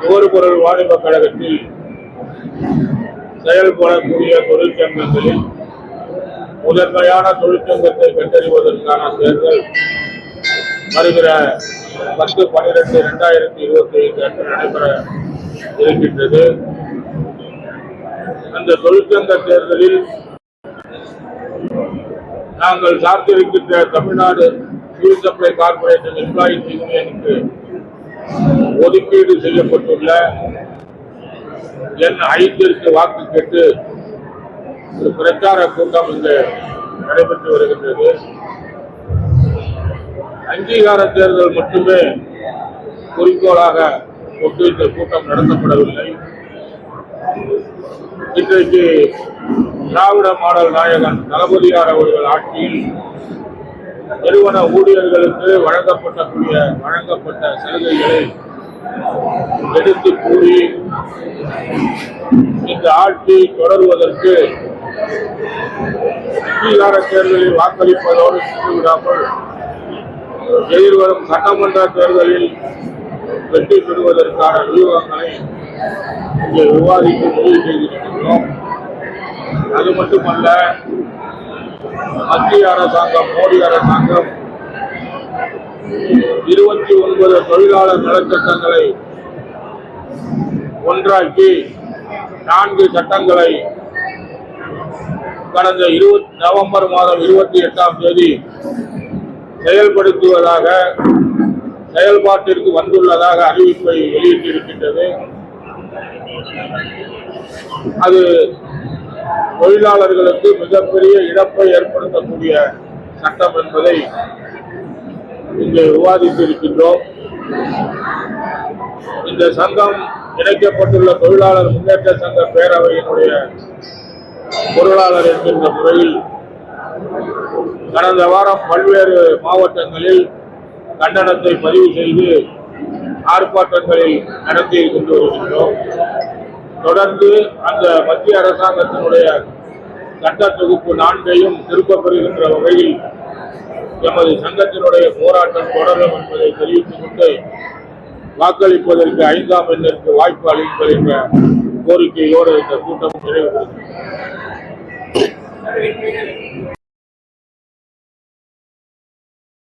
நுகர்பொருள் வாணிப கழகத்தில் செயல்படக்கூடிய தொழிற்சங்கங்களில் முதன்மையான தொழிற்சங்கத்தை கண்டறிவதற்கான தேர்தல் வருகிற பத்து பனிரெண்டு இரண்டாயிரத்தி இருபத்தி ஐந்து அன்று நடைபெற இருக்கின்றது. அந்த தொழிற்சங்க தேர்தலில் நாங்கள் சார்ந்திருக்கின்ற Tamil Nadu fuel supply corporation employees யூனியனுக்கு ஒதுக்கீடு செய்யப்பட்டுள்ள என் ஐந்திற்கு வாக்கு கேட்டு ஒரு பிரச்சார கூட்டம் இங்கு நடைபெற்று வருகின்றது. அங்கீகார தேர்தல் மட்டுமே குறிக்கோளாக ஒட்டு இந்த கூட்டம் நடத்தப்படவில்லை. இன்றைக்கு திராவிட மாடல் நாயகன் தளபதியார் அவர்கள் ஆட்சியில் நிறுவன ஊழியர்களுக்கு வழங்கப்பட்டக்கூடிய வழங்கப்பட்ட சலுகைகளை எடுத்து கூறி இந்த ஆட்சி தொடர்வதற்கு அங்கீகார தேர்தலில் வாக்களிப்பதோடு சென்றுவிடாமல் எதிர்வரும் சட்டமன்ற தேர்தலில் வெற்றி பெறுவதற்கான வியூகங்களை இங்கே விவாதிக்க முடிவு செய்திருக்கின்றோம். அது மட்டுமல்ல மத்திய அரசாங்கம் மோடி அரசாங்கம் இருபத்தி ஒன்பது தொழிலாளர் நலச்சட்டங்களை ஒன்றாக்கி நான்கு சட்டங்களை கடந்த இருபத்தி நவம்பர் மாதம் இருபத்தி எட்டாம் தேதி செயல்படுத்துவதாக செயல்பாட்டிற்கு வந்துள்ளதாக அறிவிப்பை வெளியிட்டிருக்கின்றது. அது தொழிலாளர்களுக்கு மிகப்பெரிய இழப்பை ஏற்படுத்தக்கூடிய சட்டம் என்பதை இங்கே விவாதித்திருக்கின்றோம். இந்த சங்கம் இணைக்கப்பட்டுள்ள தொழிலாளர் முன்னேற்ற சங்க பேரவையினுடைய பொருளாளர் என்கின்ற முறையில் கடந்த வாரம் பல்வேறு மாவட்டங்களில் கண்டனத்தை பதிவு செய்து ஆர்ப்பாட்டங்களில் நடத்தி கொண்டு வருகின்றோம் தொடர்ந்து அந்த மத்திய அரசாங்கத்தினுடைய சட்ட தொகுப்பு நான்கையும் திரும்பப் பெறுகின்ற வகையில் எமது சங்கத்தினுடைய போராட்டம் தொடரும் என்பதை தெரிவித்துக் கொண்டு வாக்களிப்பதற்கு ஐந்தாம் எண்ணிற்கு வாய்ப்பு அளிப்பது என்ற கோரிக்கையோடு இந்த கூட்டம் நிறைவு